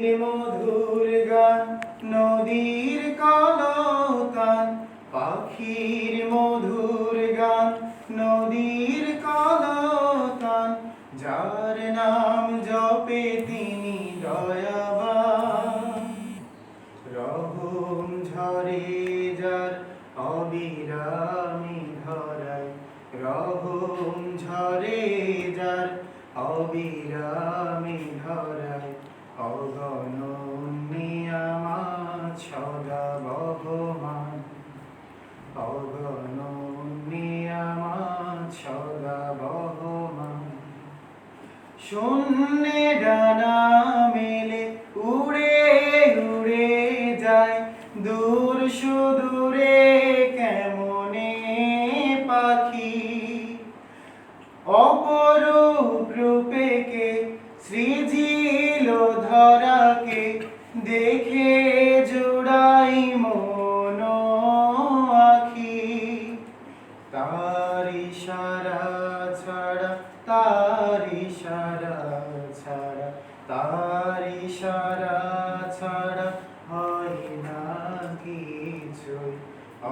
মধুর গান, নদীর কলতান পাখির মধুর গান, নদীর কলতান যার নাম জপে তিনি দয়াবান। রহম ঝরে যার অবিরামী ধরায়। রহম ঝরে যার অবিরামী ধরায়। শূন্যে ডানা মেলে উড়ে উড়ে যায়। দূর সুদূরে কেমনে পাখি? অপরূপ রূপে কে সৃজিল ধরাকে দেখে তার ইশারা ছাড়া, তার ইশারা ছাড়া হয় না কিছুই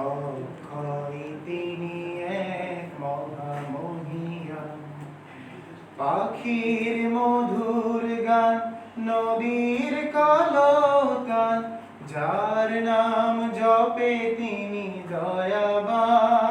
অক্ষয় তিনি এক মহামহিয়ান পাখির মধুর গান, নদীর কলতান যার নাম জপে তিনি দয়াবান।